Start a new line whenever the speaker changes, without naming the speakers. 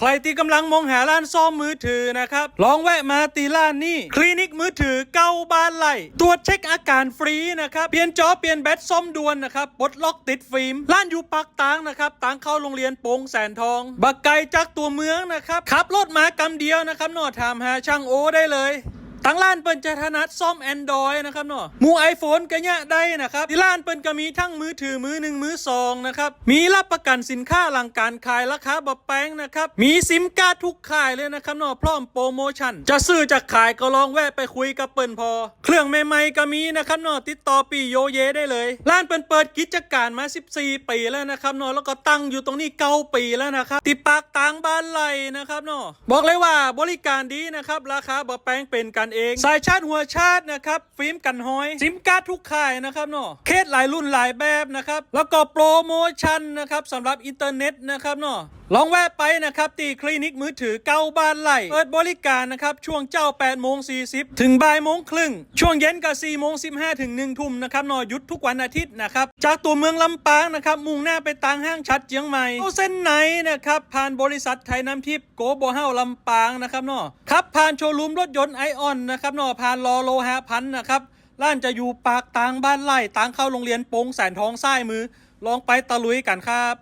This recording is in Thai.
ใครที่กำลังมองหาร้านซ่อมมือถือนะครับ ลองแวะมาตีร้านนี่ คลินิกมือถือเก้าบ้านไล่ตรวจเช็คอาการฟรีนะครับ เปลี่ยนจอเปลี่ยนแบตซ่อมด่วนนะครับปลดล็อกติดฟิล์ม ร้านอยู่ปักตางนะครับตางเข้าโรงเรียนโปงแสนทอง บักไก่จากตัวเมืองนะครับ ขับรถมากำเดียวนะครับนอดถามหาช่างโอได้เลย ทั้งร้านเปิ้นจะถนัดซ่อม Android นะครับเนาะมูไอโฟนก็เนี่ยได้นะครับที่ร้านเปิ้นก็มีทั้งมือถือมือหนึ่งมือสองนะครับมีรับประกันสินค้าหลังการขายราคาบะแป้งนะครับมีซิมการ์ดทุกขายเลยนะครับเนาะพร้อมโปรโมชั่น จะซื้อจากขายก็ลองแวะไปคุยกับเปิ้นพอ เครื่องใหม่ๆก็มีนะครับเนาะติดต่อปีโยเยได้เลย ร้านเปิ้นเปิดกิจการมา 14 ปีแล้วนะครับเนาะแล้วก็ตั้งอยู่ตรงนี้เก้าปีแล้วนะครับติดปากตางบ้านไหลนะครับเนาะบอกเลยว่าบริการดีนะครับราคาบะแป้งเป็นกันเอง สายชาร์จหัวชาร์จนะครับฟิล์มกันหอย ซิมการ์ดทุกค่ายนะครับเนาะเคสหลายรุ่นหลายแบบนะครับ แล้วก็โปรโมชั่นนะครับสำหรับอินเทอร์เน็ตนะครับเนาะลองแวะไปนะครับที่คลินิกมือถือเก้าบ้านไหลเปิดบริการนะครับ ช่วงเจ้า8โมง40 ถึงบ่ายโมงครึ่ง ช่วงเย็นก็4โมง15 ถึง 1 ทุ่มนะครับเนาะหยุดทุกวันอาทิตย์นะครับ จากตัวเมืองลำปางนะครับ มุ่งหน้าไปตางห้างชัดเจียงใหม่เอาเส้นไหนนะครับ ผ่านบริษัทไทยน้ำทิพย์โกโบเฮาลำปางนะครับเนาะขับผ่านโชว์รูมรถยนต์ไอออนนะครับเนาะผ่านลอโลหะพันนะครับร้านจะอยู่ปากตางบ้านไร่ตางเข้าโรงเรียนโปงแสนทองซ้ายมือลองไปตะลุยกันครับ